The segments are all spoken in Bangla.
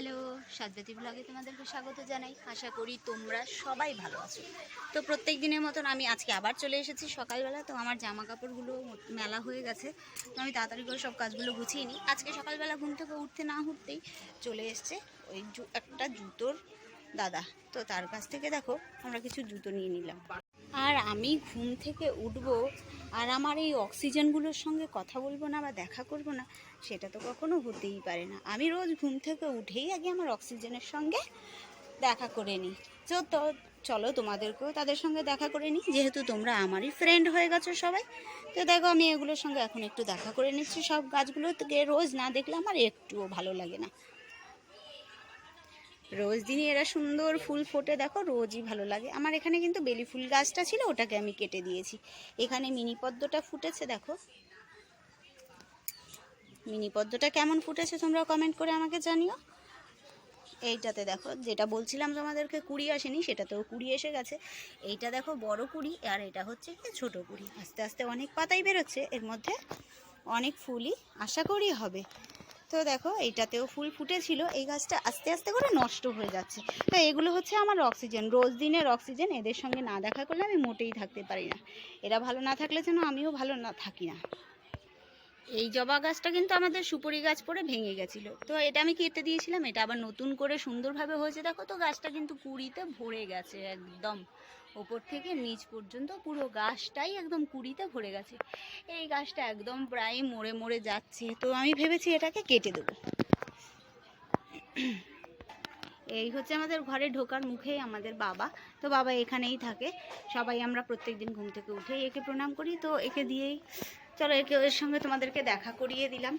হ্যালো সাজবাতি ব্লগে তোমাদেরকে স্বাগত জানাই। আশা করি তোমরা সবাই ভালো আছো। তো প্রত্যেক দিনের মতন আমি আজকে আবার চলে এসেছি সকালবেলা। তো আমার জামা কাপড়গুলো মেলা হয়ে গেছে। তো আমি তাড়াতাড়ি করে সব কাজগুলো গুছিয়ে নিই। আজকে সকালবেলা ঘুম থেকে উঠতে না উঠতেই চলে এসছে ওই একটা জুতোর দাদা। তো তার কাছ থেকে দেখো, আমরা কিছু জুতো নিয়ে নিলাম। আর আমি ঘুম থেকে উঠবো আর আমার এই অক্সিজেনগুলোর সঙ্গে কথা বলব না বা দেখা করব না, সেটা তো কখনো হতেই পারে না। আমি রোজ ঘুম থেকে উঠেই আগে আমার অক্সিজেনের সঙ্গে দেখা করে নিই। তো তো, চলো তোমাদেরকেও তাদের সঙ্গে দেখা করে নিই, যেহেতু তোমরা আমারই ফ্রেন্ড হয়ে গেছো সবাই। তো দেখো আমি এগুলোর সঙ্গে এখন একটু দেখা করে নিচ্ছি, সব গাছগুলো রোজ না দেখলে আমার একটুও ভালো লাগে না। রোজ দিনই এরা সুন্দর ফুল ফোটে, দেখো রোজই ভালো লাগে। আমার এখানে কিন্তু বেলি ফুল গাছটা ছিল, ওটাকে আমি কেটে দিয়েছি। এখানে মিনি পদ্মটা ফুটেছে, দেখো। মিনি পদ্মটা কেমন ফুটেছে তোমরা কমেন্ট করে আমাকে জানিও। এইটাতে দেখো, যেটা বলছিলাম তোমাদেরকে, কুড়ি আসেনি, সেটাতেও কুড়ি এসে গেছে। এইটা দেখো বড় কুড়ি, আর এটা হচ্ছে কি ছোট কুড়ি। আস্তে আস্তে অনেক পাতাই বেরোচ্ছে, এর মধ্যে অনেক ফুলই, আশা করি হবে। তো দেখো, এইটাতেও ফুল ফুটেছিল। এই গাছটা আস্তে আস্তে করে নষ্ট হয়ে যাচ্ছে। তো এগুলো হচ্ছে আমার অক্সিজেন। রোজ দিনের অক্সিজেন, এদের সঙ্গে না দেখা করলে আমি মোটেই থাকতে পারি না। এরা ভালো না থাকলে যেন আমিও ভালো না থাকি না। এই জবা গাছটা কিন্তু আমাদের সুপুরি গাছ পড়ে ভেঙে গেছিল। তো এটা আমি কেটে দিয়েছিলাম। এটা আবার নতুন করে সুন্দরভাবে হয়েছে। দেখো তো, গাছটা কিন্তু কুড়িতে ভরে গেছে একদম। ওপর থেকে নিচ পর্যন্ত পুরো গাছটাই একদম কুড়িতে ভরে গেছে। এই গাছটা একদম প্রায় মরে মরে যাচ্ছে। তো আমি ভেবেছি এটাকে কেটে দেবো। এই হচ্ছে আমাদের ঘরে ঢোকার মুখেই আমাদের বাবা। তো বাবা এখানেই থাকে। সবাই আমরা প্রত্যেকদিন ঘুম থেকে উঠেই একে প্রণাম করি। তো একে দিয়েই চলো, একে এর সঙ্গে তোমাদেরকে দেখা করিয়ে দিলাম।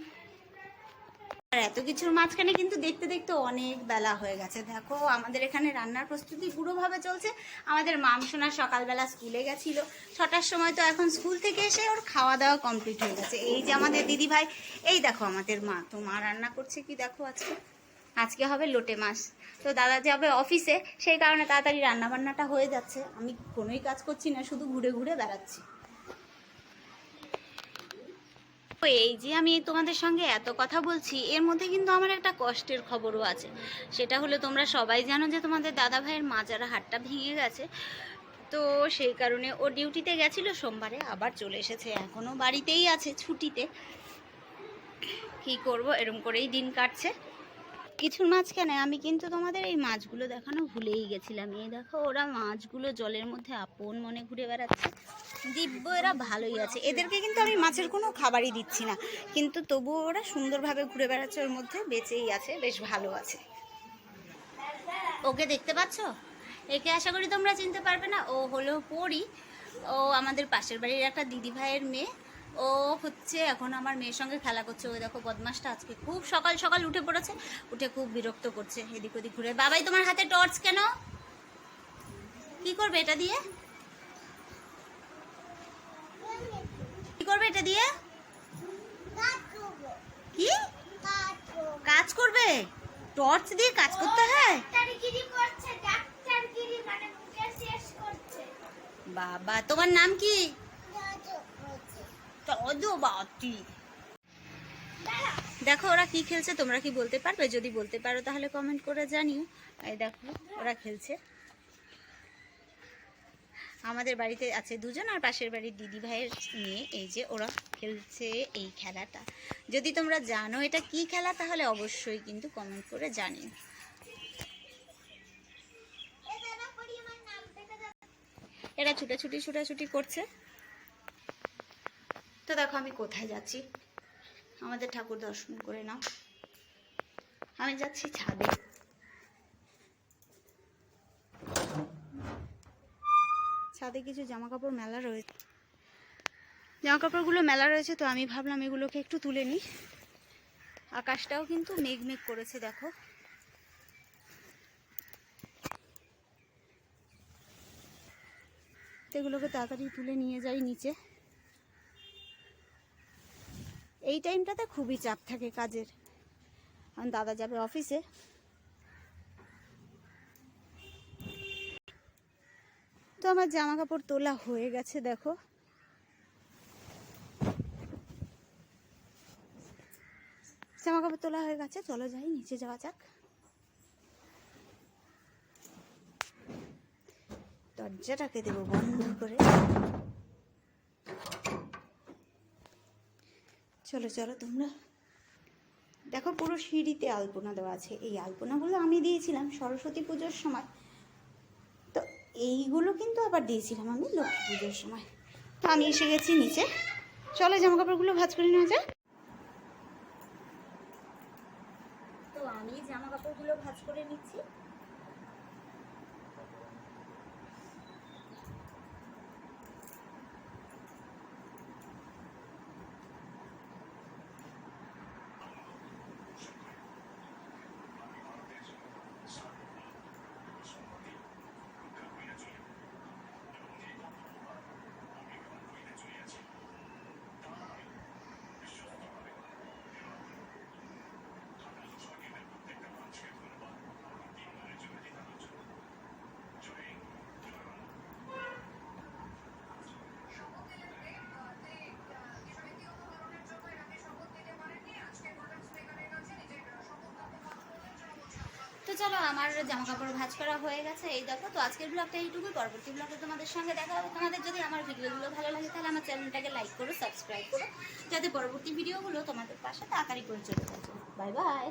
আর এত কিছুর মাঝখানে কিন্তু দেখতে দেখতে অনেক বেলা হয়ে গেছে। দেখো, আমাদের এখানে রান্নার প্রস্তুতি পুরোভাবে চলছে। আমাদের মামসোনা সকালবেলা স্কুলে গেছিল। ছটার সময় তো এখন স্কুল থেকে এসে ওর খাওয়া দাওয়া কমপ্লিট হয়ে গেছে। এই যে আমাদের দিদি ভাই এই দেখো আমাদের মা। তো মা রান্না করছে কি দেখো আজকে? আজকে হবে লোটে মাছ। তো দাদা যাবে অফিসে, সেই কারণে তাড়াতাড়ি রান্নাবান্নাটা হয়ে যাচ্ছে। আমি কোনোই কাজ করছি না, শুধু ঘুরে ঘুরে বেড়াচ্ছি তো এই যে আমি তোমাদের সঙ্গে এত কথা বলছি, এর মধ্যে কিন্তু আমার একটা কষ্টের খবরও আছে। সেটা হলো তোমরা সবাই জানো যে তোমাদের দাদা ভাইয়ের মাজার হাটটা ভেঙে গেছে। তো সেই কারণে ও ডিউটিতে গেছিল, সোমবারে আবার চলে এসেছে এখনও বাড়িতেই আছে ছুটিতে। কি করব, এরম করেই দিন কাটছে। কিছুর মাঝখানে আমি কিন্তু তোমাদের এই মাছগুলো দেখানো ভুলেই গেছিলাম। এই দেখো, ওরা মাছগুলো জলের মধ্যে আপন মনে ঘুরে বেড়াচ্ছে। দিব্য, এরা ভালোই আছে। এদেরকে কিন্তু আমি মাছের কোনো খাবারই দিচ্ছি না। কিন্তু তবুও ওরা সুন্দরভাবে ঘুরে বেড়াচ্ছে, ওর মধ্যে বেঁচেই আছে, বেশ ভালো আছে। ওকে দেখতে পাচ্ছ? একে আশা করি তোমরা চিনতে পারবে না। ও হলো পরি। ও আমাদের পাশের বাড়ির একটা দিদি ভাইয়ের মেয়ে। ও হচ্ছে এখন আমার মেয়ের সঙ্গে খেলা করছে। ওই দেখো বদমাসটা আজকে খুব সকাল সকাল উঠে পড়েছে উঠে খুব বিরক্ত করছে এদিক ওদিক ঘুরে। বাবাই তোমার হাতে টর্চ কেন? কি করবে এটা দিয়ে? কি করবে এটা দিয়ে? কি? কাজ করবে? টর্চ দিয়ে কাজ করতে হয়? মানে বাবা তোমার নাম কি? তদবাতি দেখো, ওরা কি খেলছে তোমরা কি বলতে পারবে? যদি বলতে পারো তাহলে কমেন্ট করে জানিও। এই দেখো, ওরা খেলছে। আমাদের বাড়িতে আছে দুজন আর পাশের বাড়ির দিদি ভাইয়ের মেয়ে। এই যে ওরা খেলছে এই খেলাটা। যদি তোমরা জানো এটা কি খেলা, তাহলে অবশ্যই কিন্তু কমেন্ট করে জানিও। এরা ছুটাছুটি ছুটাছুটি করছে। তো দেখো আমি কোথায় যাচ্ছি? আমাদের ঠাকুর দর্শন করে নাও। আমি যাচ্ছি ছাদে। ছাদে কিছু জামা কাপড় মেলা রয়েছে জামা কাপড়গুলো মেলা রয়েছে তো আমি ভাবলাম এগুলোকে একটু তুলে নিই। আকাশটাও কিন্তু মেঘ মেঘ করেছে, দেখো। এগুলোকে তাড়াতাড়ি তুলে নিয়ে যাই নিচে। এই টাইমটাতে খুবই চাপ থাকে কাজের। কারণ দাদা যাবে অফিসে। তো আমার জামা কাপড় তোলা হয়ে গেছে, দেখো। জামা কাপড় তোলা হয়ে গেছে, চলো যাই, নিচে যাওয়া যাক। দরজাটাকে দেবো বন্ধ করে। চলো চলো, তোমরা। দেখো, পুরো সিঁড়িতে আলপনা দেওয়া আছে। এই আলপনাগুলো আমি দিয়েছিলাম সরস্বতী পুজোর সময়। তো এইগুলো কিন্তু আবার দিয়েছিলাম আমি লক্ষ্মী পুজোর সময়। তো আমি এসে গেছি নিচে। চলো জামা কাপড়গুলো ভাজ করে নেওয়া যাক। তো আমি জামা কাপড়গুলো ভাজ করে নিচ্ছি। চলো, আমার জামা কাপড় ভাজ করা হয়ে গেছে এই দেখো। তো আজকের ব্লগটা এইটুকুই। পরবর্তী ব্লগে তোমাদের সঙ্গে দেখা হবে। তোমাদের যদি আমার ভিডিওগুলো ভালো লাগে, তাহলে আমার চ্যানেলটাকে লাইক করো সাবস্ক্রাইব করো, যাতে পরবর্তী ভিডিওগুলো তোমাদের পাশে তাড়াতাড়ি করে চলে যায় বাই বাই